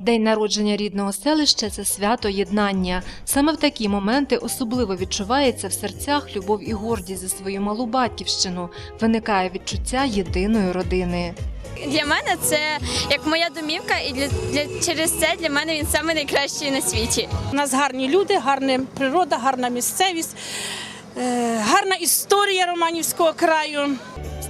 День народження рідного селища це свято єднання. Саме в такі моменти особливо відчувається в серцях любов і гордість за свою малу батьківщину. Виникає відчуття єдиної родини. Для мене це як моя домівка, і для, для через це для мене він саме найкращий на світі. У нас гарні люди, гарна природа, гарна місцевість, е, гарна історія Романівського краю.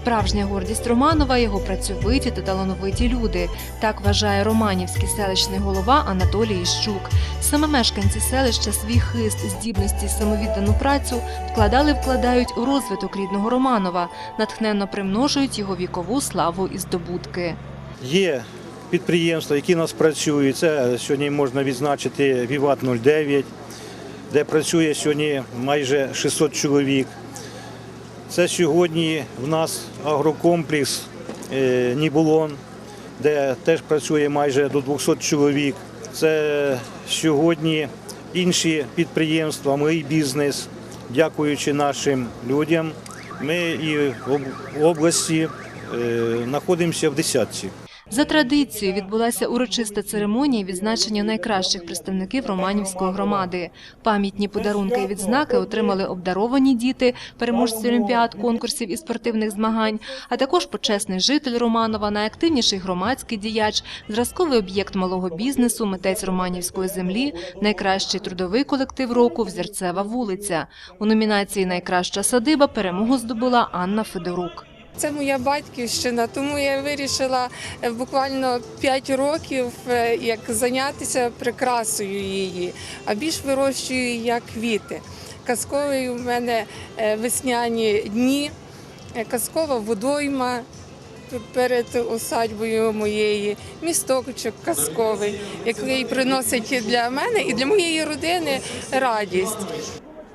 Справжня гордість Романова його працьовиті та талановиті люди. Так вважає романівський селищний голова Анатолій Іщук. Саме мешканці селища свій хист, здібності, самовіддану працю вкладали, вкладають у розвиток рідного Романова, натхненно примножують його вікову славу і здобутки. Є підприємства, які у нас працюють. Це сьогодні можна відзначити Віват 09, де працює сьогодні майже 600 чоловік. Це сьогодні в нас агрокомплекс е, Нібулон, де теж працює майже до 200 чоловік. Це сьогодні інші підприємства, мій бізнес. Дякуючи нашим людям, ми і в області е, знаходимося в десятці. За традицією відбулася урочиста церемонія відзначення найкращих представників Романівської громади. Пам'ятні подарунки і відзнаки отримали обдаровані діти, переможці олімпіад, конкурсів і спортивних змагань, а також почесний житель Романова, найактивніший громадський діяч, зразковий об'єкт малого бізнесу, митець Романівської землі, найкращий трудовий колектив року Взірцева вулиця. У номінації Найкраща садиба перемогу здобула Анна Федорук. Це моя батьківщина, тому я вирішила е, буквально 5 років е, як зайнятися прикрасою її, а більш вирощую як квіти. Казкові у мене е, весняні дні, казкова водойма перед усадьбою моєї, місточок казковий, який приносить для мене і для моєї родини радість.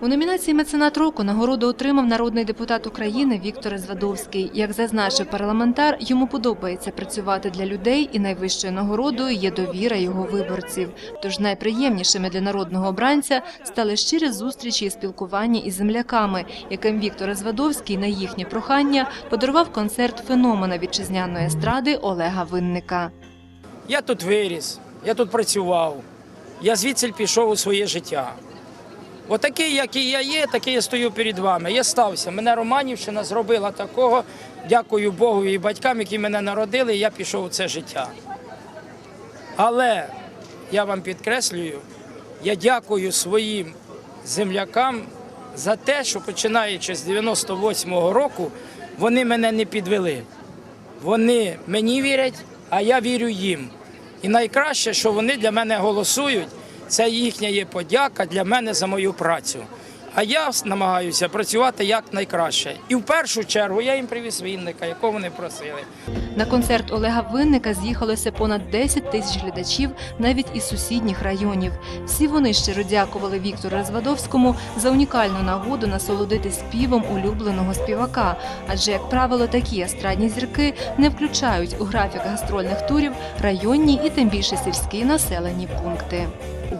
У номінації Меценат року нагороду отримав народний депутат України Віктор Звадовський. Як зазначив парламентар, йому подобається працювати для людей, і найвищою нагородою є довіра його виборців. Тож найприємнішими для народного обранця стали щирі зустрічі і спілкування із земляками, яким Віктор Звадовський на їхнє прохання подарував концерт феномена вітчизняної естради Олега Винника. Я тут виріс, я тут працював, я звідси пішов у своє життя. Отакий, який я є, такий я стою перед вами. Я стався. Мене Романівщина зробила такого. Дякую Богу і батькам, які мене народили, і я пішов у це життя. Але я вам підкреслюю, я дякую своїм землякам за те, що починаючи з 98-го року, вони мене не підвели. Вони мені вірять, а я вірю їм. І найкраще, що вони для мене голосують, це їхня є подяка для мене за мою працю. А я намагаюся працювати як найкраще. І в першу чергу я їм привіз вінника, якого вони просили. На концерт Олега Винника з'їхалося понад 10 тисяч глядачів навіть із сусідніх районів. Всі вони щиро дякували Віктору Розвадовському за унікальну нагоду насолодити співом улюбленого співака. Адже, як правило, такі естрадні зірки не включають у графік гастрольних турів районні і тим більше сільські населені пункти.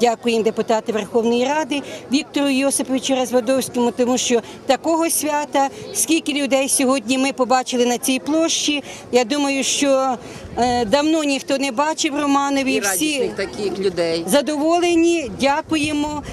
Дякуємо депутати Верховної Ради Віктору Йосиповичу Розводовському, тому що такого свята, скільки людей сьогодні ми побачили на цій площі. Я думаю, що е, давно ніхто не бачив Романові. і Всі таких людей. задоволені, дякуємо.